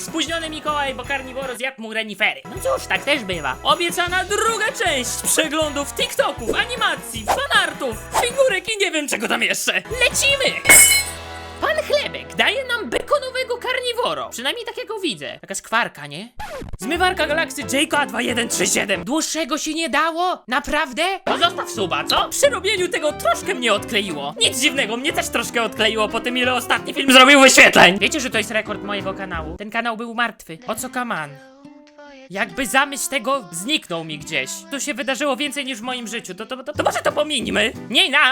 Spóźniony Mikołaj, bo karniworo zjadł mu renifery. No cóż, tak też bywa. Obiecana druga część przeglądów TikToków, animacji, fanartów, figurek i nie wiem czego tam jeszcze. Lecimy! Pan Chlebek daje nam bekonowego karniworo. Przynajmniej takiego widzę. Taka skwarka, nie? Zmywarka galaksy JK2137. Dłuższego się nie dało? Naprawdę? To zostaw suba, co? Przy robieniu tego troszkę mnie odkleiło. Nic dziwnego, mnie też troszkę odkleiło po tym, ile ostatni film zrobił wyświetleń. Wiecie, że to jest rekord mojego kanału? Ten kanał był martwy. O co kaman? Jakby zamysł tego zniknął mi gdzieś. To się wydarzyło więcej niż w moim życiu. To, to, to, to może to pominimy? Nie na!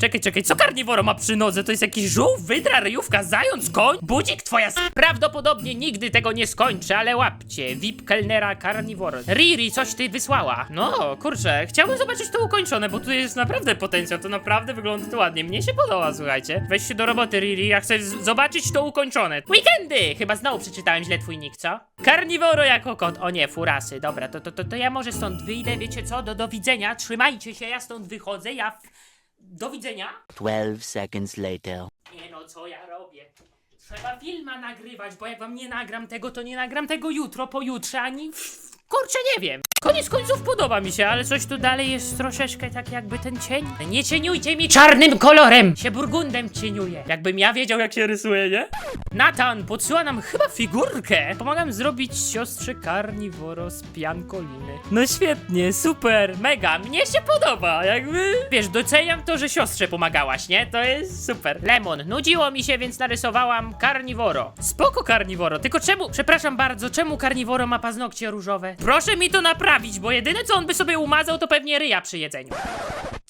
Czekaj, czekaj, co karniworo ma przy nodze? To jest jakiś żółw, wydra, ryjówka, zając, koń? Budzik twoja s... Prawdopodobnie nigdy tego nie skończę, ale łapcie. VIP kelnera karniworo. Riri, coś ty wysłała. No, kurczę, chciałbym zobaczyć to ukończone, bo tu jest naprawdę potencjał, to naprawdę wygląda to ładnie. Mnie się podoba, słuchajcie. Weź się do roboty, Riri, ja chcę zobaczyć to ukończone. Weekendy! Chyba znowu przeczytałem źle twój nick, co? Karniworo jako kot. O nie, furasy. Dobra, to, to, to, to ja może stąd wyjdę, wiecie co? Do, do widzenia, trzymajcie się, ja stąd wychodzę, ja... Do widzenia. 12 seconds later. Nie no, co ja robię? Trzeba filma nagrywać, bo jak wam nie nagram tego, to nie nagram tego jutro, pojutrze, ani... w- Kurczę, nie wiem. Koniec końców podoba mi się, ale coś tu dalej jest troszeczkę tak jakby ten cień. Nie cieniujcie mi czarnym kolorem! Się burgundem cieniuje. Jakbym ja wiedział, jak się rysuje, nie? Nathan podsyła nam chyba figurkę. Pomagam zrobić siostrze karniworo z piankoliny. No świetnie, super, mega, mnie się podoba, jakby... Wiesz, doceniam to, że siostrze pomagałaś, nie? To jest super. Lemon, nudziło mi się, więc narysowałam karniworo. Spoko karniworo, tylko czemu, przepraszam bardzo, czemu karniworo ma paznokcie różowe? Proszę mi to naprawić, bo jedyne co on by sobie umazał to pewnie ryja przy jedzeniu.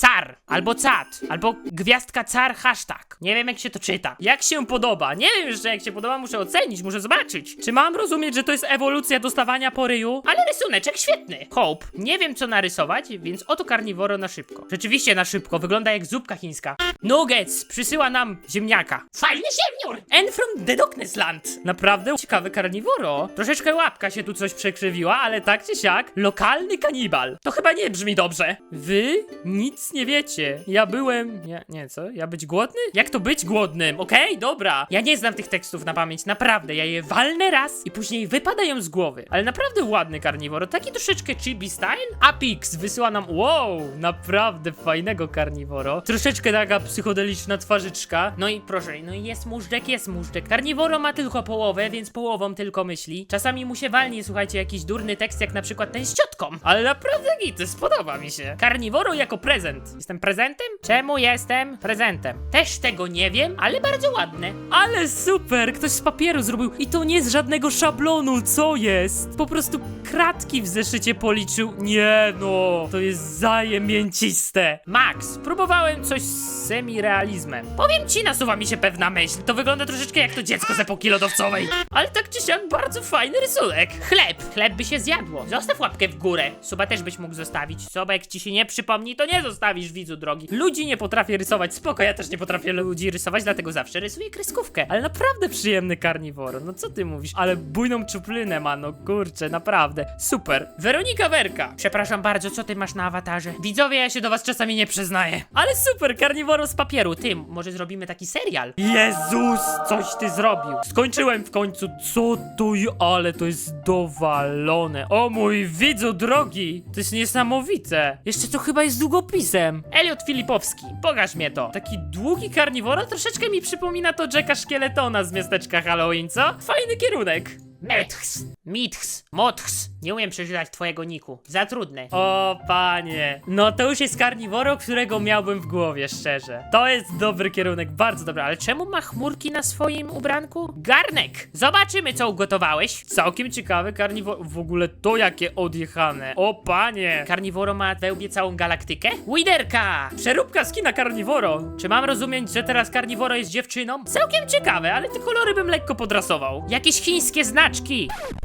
Car, albo cat, albo gwiazdka car hashtag. Nie wiem jak się to czyta. Jak się podoba? Nie wiem jeszcze jak się podoba, muszę ocenić, muszę zobaczyć. Czy mam rozumieć, że to jest ewolucja dostawania po ryju? Ale rysuneczek świetny. Hope. Nie wiem co narysować, więc oto karniworo na szybko. Rzeczywiście na szybko, wygląda jak zupka chińska. Nuggets przysyła nam ziemniaka. Fajny ziemniur! And from the Darkness Land. Naprawdę ciekawe karniworo. Troszeczkę łapka się tu coś przekrzywiła, ale tak czy siak, lokalny kanibal. To chyba nie brzmi dobrze. Wy nic nie wiecie. Ja byłem... Nie, nie, co? Ja być głodny? Jak to być głodnym? Okej, dobra. Ja nie znam tych tekstów na pamięć, naprawdę. Ja je walnę raz i później wypadają z głowy. Ale naprawdę ładny karniworo. Taki troszeczkę chibi style. Apix wysyła nam... Wow, naprawdę fajnego karniworo. Troszeczkę taka psychodeliczna twarzyczka. No i proszę, no i jest móżdżek, jest móżdżek. Karniworo ma tylko połowę, więc połową tylko myśli. Czasami mu się walnie, słuchajcie, jakiś durny tekst, jak na przykład ten z ciotką. Ale naprawdę gity, spodoba mi się. Karniworo jako prezent. Jestem prezentem? Czemu jestem prezentem? Też tego nie wiem, ale bardzo ładne. Ale super, ktoś z papieru zrobił i to nie z żadnego szablonu, co jest? Po prostu kratki w zeszycie policzył. Nie no, to jest zajemięciste. Max, próbowałem coś z semirealizmem. Powiem ci, nasuwa mi się pewna myśl. To wygląda troszeczkę jak to dziecko z epoki lodowcowej. Ale tak czy siak bardzo fajny rysunek. Chleb, chleb by się zjadło. Zostaw łapkę w górę. Suba też byś mógł zostawić. Suba, jak ci się nie przypomni, to nie zostawisz widzu drogi. Ludzi nie potrafię rysować, spoko, ja też nie potrafię ludzi rysować, dlatego zawsze rysuję kreskówkę. Ale naprawdę przyjemny karniwor. No co ty mówisz? Ale bujną czuplynę ma, no kurczę, naprawdę. Super. Weronika Werka. Przepraszam bardzo, co ty masz na awatarze? Widzowie, ja się do was czasami nie przyznaję. Ale super, karniworo z papieru. Ty, może zrobimy taki serial? Jezus, coś ty zrobił. Skończyłem w końcu. Co i ale to jest dowalone. O mój widzu drogi, to jest niesamowite. Jeszcze to chyba jest długopisem. Eliot Filipowski, pokaż mnie to. Taki długi karniworo troszeczkę mi przypomina to Jacka Szkieletona z miasteczka Halloween, co? Fajny kierunek. Meths, Miths, Moths. Nie umiem przeczytać twojego niku. Za trudne. O panie. No to już jest karniworo, którego miałbym w głowie, szczerze. To jest dobry kierunek, bardzo dobry. Ale czemu ma chmurki na swoim ubranku? Garnek! Zobaczymy, co ugotowałeś. Całkiem ciekawy karniworo. W ogóle to jakie odjechane. O panie. Karniworo ma we łbie całą galaktykę? Widerka! Przeróbka z kina karniworo. Czy mam rozumieć, że teraz karniworo jest dziewczyną? Całkiem ciekawe, ale te kolory bym lekko podrasował. Jakieś chińskie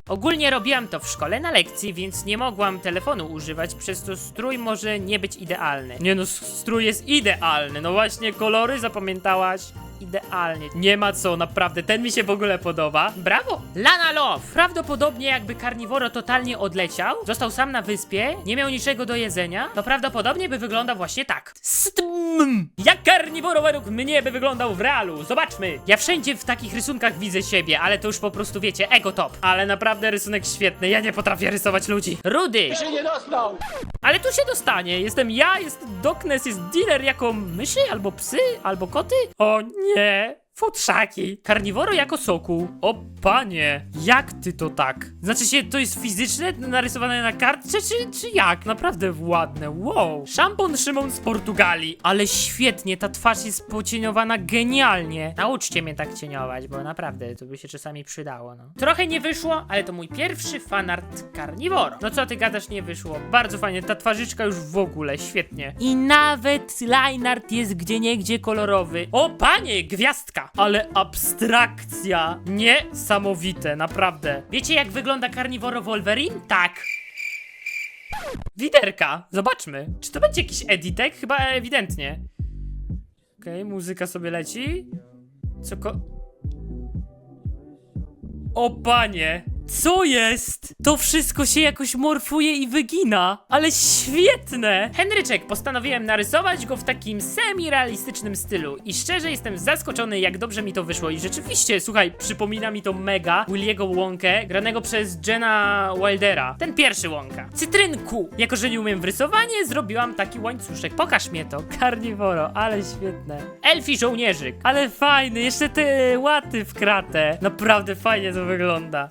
Ogólnie robiłam to w szkole na lekcji, więc nie mogłam telefonu używać, przez strój może nie być idealny. Nie no, strój jest idealny. No właśnie, kolory zapamiętałaś. Idealnie. Nie ma co, naprawdę, ten mi się w ogóle podoba. Brawo! Lana Love! Prawdopodobnie jakby Carnivoro totalnie odleciał, został sam na wyspie, nie miał niczego do jedzenia, to prawdopodobnie by wyglądał właśnie tak. Stm! Jak Carnivoro według mnie by wyglądał w realu? Zobaczmy! Ja wszędzie w takich rysunkach widzę siebie, ale to już po prostu wiecie, ego top. Ale naprawdę rysunek świetny, ja nie potrafię rysować ludzi. Rudy! się nie dostał! Ale tu się dostanie. Jestem ja, jest Doknes, jest dealer jako myszy, albo psy, albo koty. O nie! Nie! Futrzaki. Karniworo jako soku. O panie, jak ty to tak? Znaczy się, to jest fizyczne, narysowane na kartce, czy, czy jak? Naprawdę ładne, wow. Szampon Szymon z Portugalii. Ale świetnie, ta twarz jest pocieniowana genialnie. Nauczcie mnie tak cieniować, bo naprawdę to by się czasami przydało, no. Trochę nie wyszło, ale to mój pierwszy fanart Carnivoro. No co ty gadasz, nie wyszło. Bardzo fajnie, ta twarzyczka już w ogóle, świetnie. I nawet lineart jest gdzie niegdzie kolorowy. O panie, gwiazdka! Ale abstrakcja! Niesamowite, naprawdę. Wiecie jak wygląda Carnivoro Wolverine? Tak. Widerka, zobaczmy. Czy to będzie jakiś editek? Chyba ewidentnie. Okej, muzyka sobie leci. Co ko... O panie! Co jest? To wszystko się jakoś morfuje i wygina, ale świetne! Henryczek, postanowiłem narysować go w takim semi-realistycznym stylu i szczerze jestem zaskoczony, jak dobrze mi to wyszło i rzeczywiście, słuchaj, przypomina mi to mega Williego Wonkę, granego przez Jenna Wildera. Ten pierwszy Wonka. Cytrynku! Jako, że nie umiem w rysowanie, zrobiłam taki łańcuszek. Pokaż mnie to. Carnivoro, ale świetne. Elfi żołnierzyk, ale fajny, jeszcze te łaty w kratę. Naprawdę fajnie to wygląda.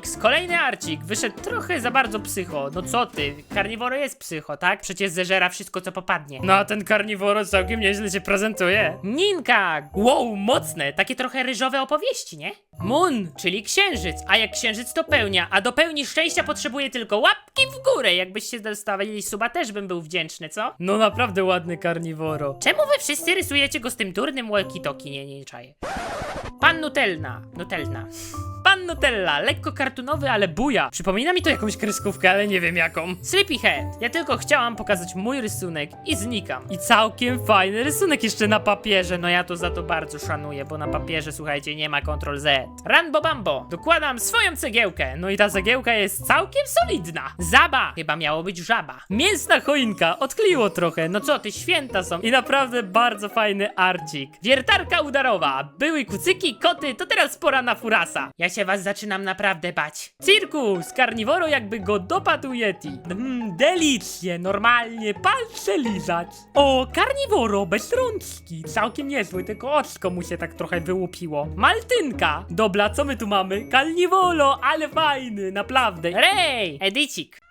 Kolejny arcik. Wyszedł trochę za bardzo psycho. No co ty, karniworo jest psycho, tak? Przecież zeżera wszystko, co popadnie. No a ten karniworo całkiem nieźle się prezentuje. Ninka! Wow, mocne, takie trochę ryżowe opowieści, nie? Moon, czyli księżyc, a jak księżyc to pełnia, a do pełni szczęścia potrzebuje tylko łapki w górę. Jakbyście dostawali suba, też bym był wdzięczny, co? No naprawdę ładny karniworo. Czemu wy wszyscy rysujecie go z tym durnym walkie-talkie? Nie, nie czaję. Pan Nutelna. Nutelna. Pan Nutella, lekko kartunowy, ale buja. Przypomina mi to jakąś kreskówkę, ale nie wiem jaką. Sleepyhead. Ja tylko chciałam pokazać mój rysunek i znikam. I całkiem fajny rysunek jeszcze na papierze. No ja to za to bardzo szanuję, bo na papierze, słuchajcie, nie ma Ctrl Z. Rambo Bambo. Dokładam swoją cegiełkę. No i ta cegiełka jest całkiem solidna. Zaba. Chyba miało być żaba. Mięsna choinka. Odkliło trochę. No co ty, święta są. I naprawdę bardzo fajny arcik. Wiertarka udarowa. Były kucyki, koty, to teraz pora na furasa. Ja się was zaczynam naprawdę bać. Cirkus! Karniworo jakby go dopadł Yeti. Mmm, delicje, normalnie, palce lizać. O, karniworo bez rączki. Całkiem niezły, tylko oczko mu się tak trochę wyłupiło. Maltynka. Dobra, co my tu mamy? Karniwolo, ale fajny, naprawdę. Rej! Edicik.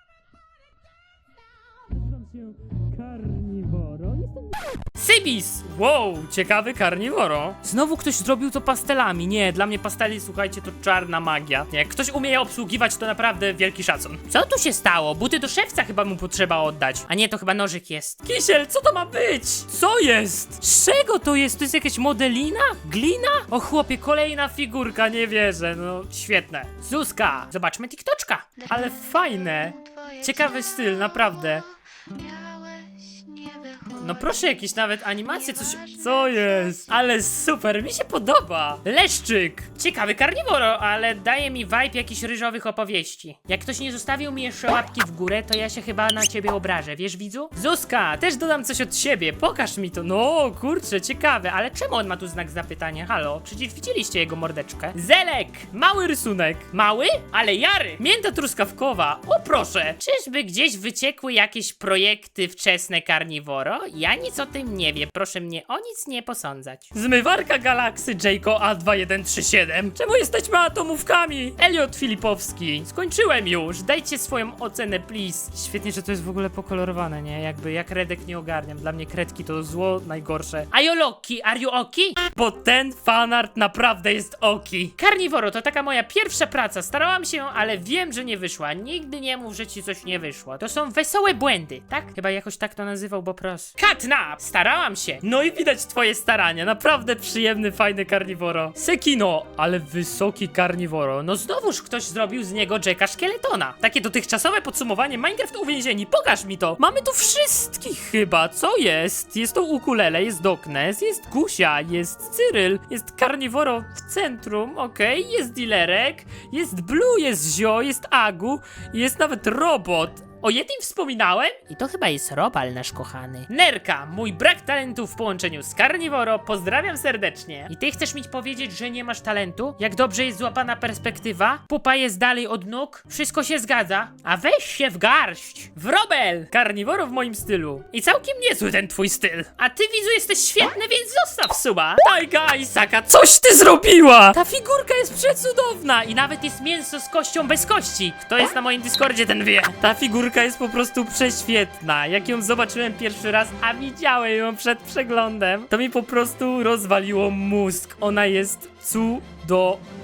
Sybis! Wow, ciekawy karniworo. Znowu ktoś zrobił to pastelami. Nie, dla mnie pasteli, słuchajcie, to czarna magia. Jak ktoś umie je obsługiwać, to naprawdę wielki szacun. Co tu się stało? Buty do szewca chyba mu potrzeba oddać. A nie, to chyba nożyk jest. Kisiel, co to ma być? Co jest? Z czego to jest? To jest jakaś modelina? Glina? O chłopie, kolejna figurka, nie wierzę. No, świetne. Zuzka, zobaczmy TikToczka. Ale fajne. Ciekawy styl, naprawdę. No proszę, jakieś nawet animacje, coś... Co jest? Ale super, mi się podoba! Leszczyk! Ciekawy karniworo, ale daje mi vibe jakichś ryżowych opowieści. Jak ktoś nie zostawił mi jeszcze łapki w górę, to ja się chyba na ciebie obrażę, wiesz widzu? Zuzka, też dodam coś od siebie, pokaż mi to. No, kurczę, ciekawe, ale czemu on ma tu znak zapytania? Halo, przecież widzieliście jego mordeczkę. Zelek! Mały rysunek. Mały? Ale jary! Mięta truskawkowa. O proszę! Czyżby gdzieś wyciekły jakieś projekty wczesne karniworo? Ja nic o tym nie wiem, proszę mnie o nic nie posądzać. Zmywarka galaksy Jayco A2137. Czemu jesteśmy atomówkami? Elliot Filipowski. Skończyłem już, dajcie swoją ocenę, please. Świetnie, że to jest w ogóle pokolorowane, nie? Jakby jak Redek nie ogarniam. Dla mnie kredki to zło najgorsze. Ajoloki, are you oki? Bo ten fanart naprawdę jest oki. Karniworo to taka moja pierwsza praca. Starałam się, ale wiem, że nie wyszła. Nigdy nie mów, że ci coś nie wyszło. To są wesołe błędy, tak? Chyba jakoś tak to nazywał Bob Ross. Katnap! Starałam się. No i widać twoje starania. Naprawdę przyjemny, fajny karniworo. Sekino, ale wysoki karniworo. No znowuż ktoś zrobił z niego Jacka Szkieletona. Takie dotychczasowe podsumowanie Minecraft uwięzieni. Pokaż mi to. Mamy tu wszystkich chyba. Co jest? Jest to ukulele, jest Doknes, jest Gusia, jest Cyryl, jest karniworo w centrum, okej, jest Dilerek, jest Blue, jest Zio, jest Agu, jest nawet robot. O jednym wspominałem? I to chyba jest Robal, nasz kochany. Nerka, mój brak talentu w połączeniu z Carnivoro, pozdrawiam serdecznie. I ty chcesz mi powiedzieć, że nie masz talentu? Jak dobrze jest złapana perspektywa? Pupa jest dalej od nóg? Wszystko się zgadza? A weź się w garść! Wrobel! Carnivoro w moim stylu. I całkiem niezły ten twój styl. A ty widzu jesteś świetny, więc zostaw suba. Tajga Isaka, coś ty zrobiła! Ta figurka jest przecudowna i nawet jest mięso z kością bez kości. Kto jest na moim Discordzie, ten wie. Ta figurka jest po prostu prześwietna. Jak ją zobaczyłem pierwszy raz, a widziałem ją przed przeglądem, to mi po prostu rozwaliło mózg. Ona jest cudowna.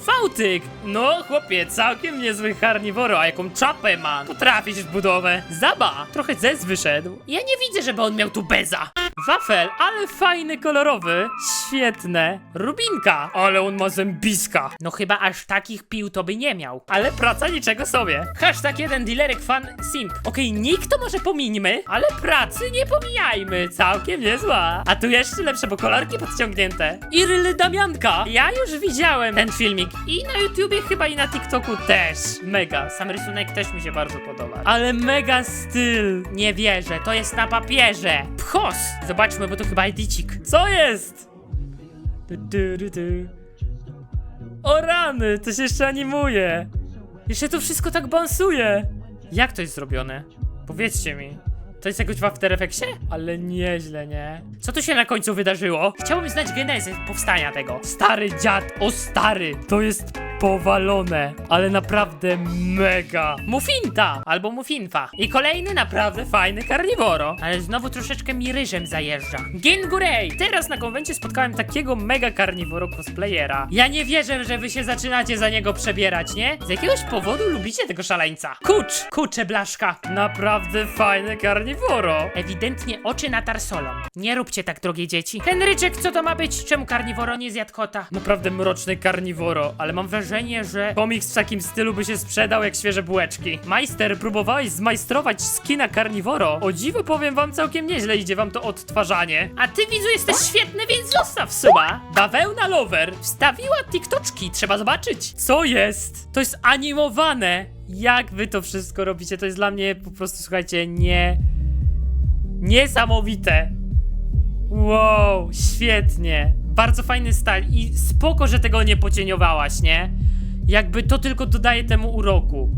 Fałtyk! No, chłopie, całkiem niezły karniworo, a jaką czapę ma. Potrafisz w budowę. Zaba! Trochę zez wyszedł. Ja nie widzę, żeby on miał tu beza. Wafel, ale fajny, kolorowy. Świetne. Rubinka, ale on ma zębiska. No chyba aż takich pił to by nie miał. Ale praca niczego sobie. Hashtag jeden dealerek fan simp. Okej, nikt to może pomińmy, ale pracy nie pomijajmy. Całkiem niezła. A tu jeszcze lepsze, bo kolorki podciągnięte. Iryl Damianka. Ja już widziałem ten filmik. I na YouTubie chyba i na TikToku też. Mega. Sam rysunek też mi się bardzo podoba. Ale mega styl. Nie wierzę, to jest na papierze. Pchos. Zobaczmy, bo to chyba edicik. Co jest? Du, du, du, du. O rany, to się jeszcze animuje. Jeszcze to wszystko tak balansuje. Jak to jest zrobione? Powiedzcie mi. To jest jakoś w After Effectsie? Ale nieźle, nie? Co tu się na końcu wydarzyło? Chciałbym znać genezę powstania tego. Stary dziad, o stary, to jest powalone, ale naprawdę mega. Mufinta albo mufinfa. I kolejny naprawdę fajny karniworo. Ale znowu troszeczkę mi ryżem zajeżdża. Gengurej! Teraz na konwencie spotkałem takiego mega karniworo cosplayera. Ja nie wierzę, że wy się zaczynacie za niego przebierać, nie? Z jakiegoś powodu lubicie tego szaleńca. Kucz! Kucze blaszka! Naprawdę fajne karniworo. Ewidentnie oczy na tarsolą. Nie róbcie tak, drogie dzieci. Henryczek, co to ma być? Czemu karniworo nie zjadł kota? Naprawdę mroczny karniworo, ale mam wrażenie, że komiks w takim stylu by się sprzedał jak świeże bułeczki. Majster, próbowałeś zmajstrować skina karniworo? O dziwo powiem wam całkiem nieźle idzie wam to odtwarzanie. A ty widzu jesteś świetny, więc zostaw suba. Bawełna Lover wstawiła tiktoczki, trzeba zobaczyć. Co jest? To jest animowane. Jak wy to wszystko robicie? To jest dla mnie po prostu, słuchajcie, nie... Niesamowite. Wow, świetnie. Bardzo fajny style i spoko, że tego nie pocieniowałaś, nie? Jakby to tylko dodaje temu uroku.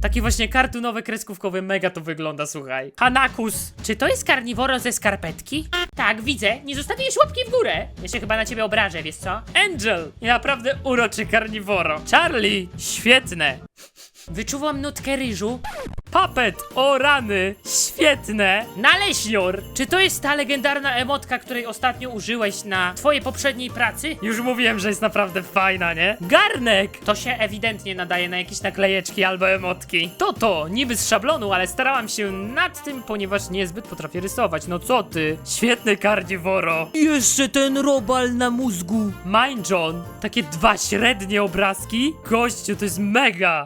Takie właśnie kartunowe, kreskówkowe, mega to wygląda, słuchaj. Hanakus, czy to jest karniworo ze skarpetki? Tak, widzę. Nie zostawiłeś łapki w górę. Ja się chyba na ciebie obrażę, wiesz co? Angel, i naprawdę uroczy karniworo. Charlie, świetne. Wyczuwam nutkę ryżu. Puppet, o rany, świetne. Naleśnior, czy to jest ta legendarna emotka, której ostatnio użyłeś na twojej poprzedniej pracy? Już mówiłem, że jest naprawdę fajna, nie? Garnek, to się ewidentnie nadaje na jakieś naklejeczki albo emotki. To to, niby z szablonu, ale starałam się nad tym, ponieważ niezbyt potrafię rysować. No co ty? Świetny karniworo. Jeszcze ten robal na mózgu. Mind John, takie dwa średnie obrazki. Gościu, to jest mega.